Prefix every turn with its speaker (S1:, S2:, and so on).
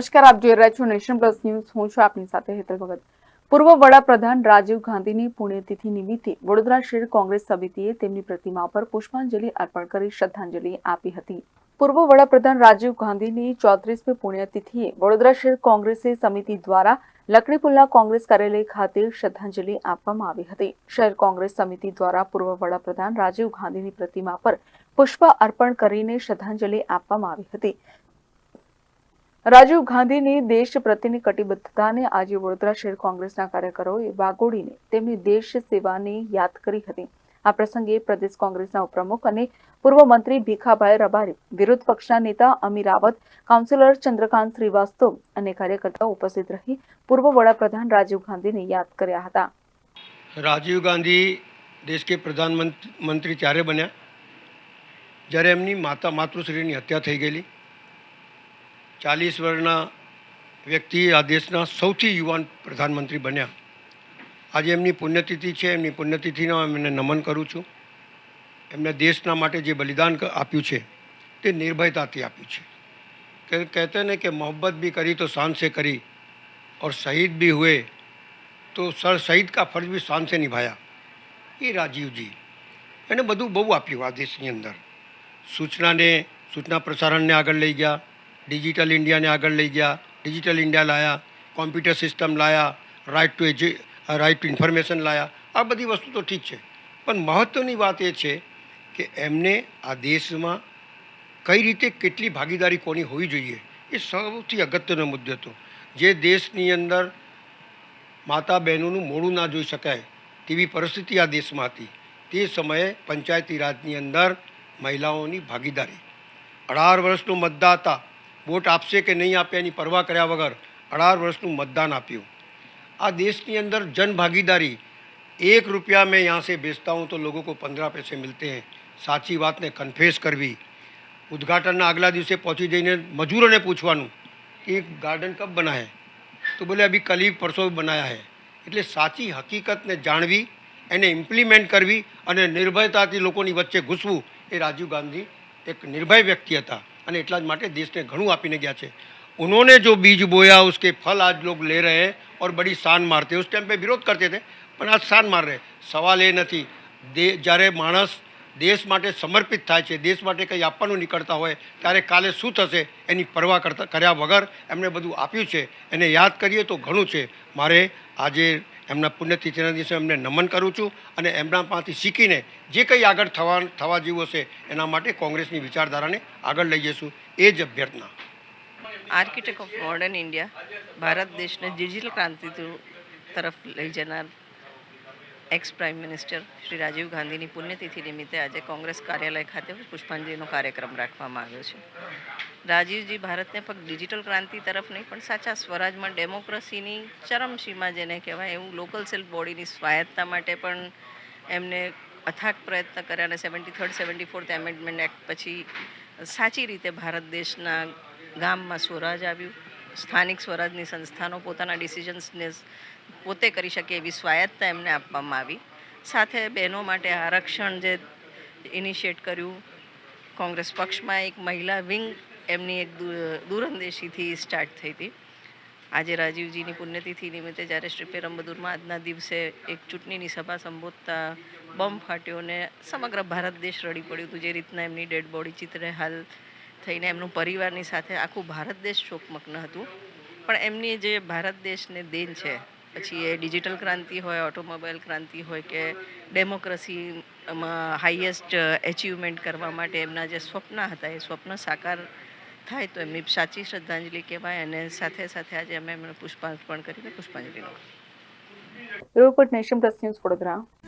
S1: નમસ્કાર, આપ જોઈ રહ્યા છો નેશન પ્લસ ન્યૂઝ. હું છું આપની સાથે હેતલ ભગત. પૂર્વ વડાપ્રધાન રાજીવ ગાંધીની પુણ્યતિથિ નિમિત્તે વડોદરા શહેર કોંગ્રેસ સમિતિએ તેમની પ્રતિમા પર પુષ્પાંજલિ અર્પણ કરી શ્રદ્ધાંજલિ આપી હતી. પૂર્વ વડાપ્રધાન રાજીવ ગાંધીની ચોત્રીસમી પુણ્યતિથિએ વડોદરા શહેર કોંગ્રેસે સમિતિ દ્વારા લકડીપુલના કોંગ્રેસ કાર્યાલય ખાતે શ્રદ્ધાંજલિ આપવામાં આવી હતી. શહેર કોંગ્રેસ સમિતિ દ્વારા પૂર્વ વડાપ્રધાન રાજીવ ગાંધીની પ્રતિમા પર પુષ્પ અર્પણ કરીને શ્રદ્ધાંજલિ આપવામાં આવી હતી. રાજીવ ગાંધીની દેશ પ્રત્યેની કટિબદ્ધતાને આજે વડોદરા શહેર કોંગ્રેસના કાર્યકરોએ વાગોડીને તેમની દેશ સેવાની યાદ કરી હતી. આ પ્રસંગે પ્રદેશ કોંગ્રેસના ઉપપ્રમુખ અને પૂર્વ મંત્રી ભીખાભાઈ રબારી, વિરોધ પક્ષના નેતા અમી રાવત, કાઉન્સિલર ચંદ્રકાંત શ્રીવાસ્તવ અને કાર્યકર્તાઓ ઉપસ્થિત રહી પૂર્વ વડાપ્રધાન રાજીવ ગાંધીને યાદ કર્યા હતા.
S2: રાજીવ ગાંધી દેશ કે પ્રધાનમંત્રી ત્યારે બન્યા. જ્યારે એમની માતા માતૃશ્રીની હત્યા થઈ ગયેલી. ચાલીસ વર્ષના વ્યક્તિ આ દેશના સૌથી યુવાન પ્રધાનમંત્રી બન્યા આજે એમની પુણ્યતિથિ છે એમની પુણ્યતિથિનો એમને નમન કરું છું એમને દેશના માટે જે બલિદાન ક- આપ્યું છે તે નિર્ભયતાથી આપ્યું છે કે કહેતે ને કે મોહબ્બત भी કરી તો શાન से કરી और शहीद भी हुए તો સર શહીદ કા ફર્જ બી શાન સે નિભાયા એ રાજીવજી એને બધું બહુ આપ્યું આ દેશની અંદર સૂચનાને સૂચના પ્રસારણને આગળ લઈ ગયા ડિજિટલ ઇન્ડિયાને આગળ લઈ ગયા ડિજિટલ ઇન્ડિયા લાયા કોમ્પ્યુટર સિસ્ટમ લાયા right to edu right to information લાયા આ બધી વસ્તુ તો ઠીક છે પણ મહત્ત્વની વાત એ છે કે એમને આ દેશમાં કઈ રીતે કેટલી ભાગીદારી કોની હોવી જોઈએ એ સૌથી અગત્યનો મુદ્દો હતો જે દેશની અંદર માતા બહેનોનું મોડું ના જોઈ શકાય તેવી પરિસ્થિતિ આ દેશમાં હતી તે સમયે પંચાયતી રાજની અંદર મહિલાઓની ભાગીદારી અઢાર વર્ષનું મતદાતા વોટ આપશે કે નહીં આપે એની પરવા કર્યા વગર અઢાર વર્ષનું મતદાન આપ્યું આ દેશની અંદર જન ભાગીદારી એક રૂપિયા મેં यहाँ से बेचता हूँ तो लोगों को पंद्रह पैसे मिलते हैं સાચી વાતને કન્ફેસ કરવી ઉદ્ઘાટનના આગલા દિવસે પહોંચી જઈને મજૂરોને પૂછવાનું કે ગાર્ડન કબ બના હૈ તો બોલે અભી કલ ही પરસો બનાયા હૈ એટલે સાચી હકીકતને જાણવી એને ઇમ્પ્લિમેન્ટ કરવી અને નિર્ભયતાથી લોકોની વચ્ચે ઘૂસવું એ રાજીવ ગાંધી એક નિર્ભય વ્યક્તિ હતા અને એટલા જ માટે દેશને ઘણું આપીને ગયા છે उन्होंने जो बीज बोया उसके फल आज लोग ले रहे हैं और बड़ी शान मारते हैं उस टाइम पे विरोध करते थे પણ આજ શાન માર રહે સવાલ એ નથી દે જ્યારે માણસ દેશ માટે સમર્પિત થાય છે દેશ માટે કંઈ આપવાનું નીકળતા હોય ત્યારે કાલે શું થશે એની પરવા કરતા કર્યા વગર એમણે બધું આપ્યું છે એને યાદ કરીએ તો ઘણું છે મારે આજે એમના પુણ્યતિથિના દિવસે એમને નમન કરું છું અને એમના પાસેથી શીખીને જે કંઈ આગળ થવા થવા જેવું હશે, એના માટે કોંગ્રેસની વિચારધારાને આગળ લઈ જઈશું. એ જ અભ્યર્થના.
S3: Architect of modern India Bharat દેશને ડિજિટલ ક્રાંતિ તરફ લઈ જનાર ex prime minister Shri Rajiv ગાંધીની પુણ્યતિથિ નિમિત્તે આજે કોંગ્રેસ કાર્યાલય ખાતે પુષ્પાંજલિનો કાર્યક્રમ રાખવામાં આવ્યો છે. રાજીવજી ભારતને ફક્ત ડિજિટલ ક્રાંતિ તરફ નહીં, પણ સાચા સ્વરાજમાં ડેમોક્રેસીની ચરમસીમા જેને કહેવાય એવું લોકલ સેલ્ફ બોડીની સ્વાયત્તા માટે પણ એમને અથાગ પ્રયત્ન કર્યા અને seventy third, seventy fourth amendment act પછી સાચી રીતે ભારત દેશના ગામમાં સ્વરાજ આવ્યું. સ્થાનિક સ્વરાજની સંસ્થાનો પોતાના ડિસિઝન્સને પોતે કરી શકે એવી સ્વાયત્તા એમને આપવામાં આવી. સાથે બહેનો માટે આરક્ષણ જે ઇનિશિએટ કર્યું, કોંગ્રેસ પક્ષમાં એક મહિલા વિંગ એમની એક દૂરંદેશીથી સ્ટાર્ટ થઈ હતી. આજે રાજીવજીની પુણ્યતિથિ નિમિત્તે જ્યારે શ્રી પેરમ્બદુરમાં આજના દિવસે એક ચૂંટણીની સભા સંબોધતા બોમ્બ ફાટ્યો ને સમગ્ર ભારત દેશ રડી પડ્યું હતું. જે રીતના એમની ડેડ બોડી ચિત્રે હાલ થઈને એમનું પરિવારની સાથે આખું ભારત દેશ શોકમગ્ન હતું. પણ એમની જે ભારત દેશને દેન છે, પછી એ ડિજિટલ ક્રાંતિ હોય, ઓટોમોબાઈલ ક્રાંતિ હોય કે ડેમોક્રેસીમાં હાઈએસ્ટ એચિવમેન્ટ કરવા માટે એમના જે સ્વપ્ન હતા, એ સ્વપ્ન સાકાર થાય તો એમની સાચી શ્રદ્ધાંજલિ કહેવાય અને સાથે સાથે આજે અમે એમને પુષ્પાર્પણ કરીને પુષ્પાંજલિ
S1: report Nation Plus News Vadodara.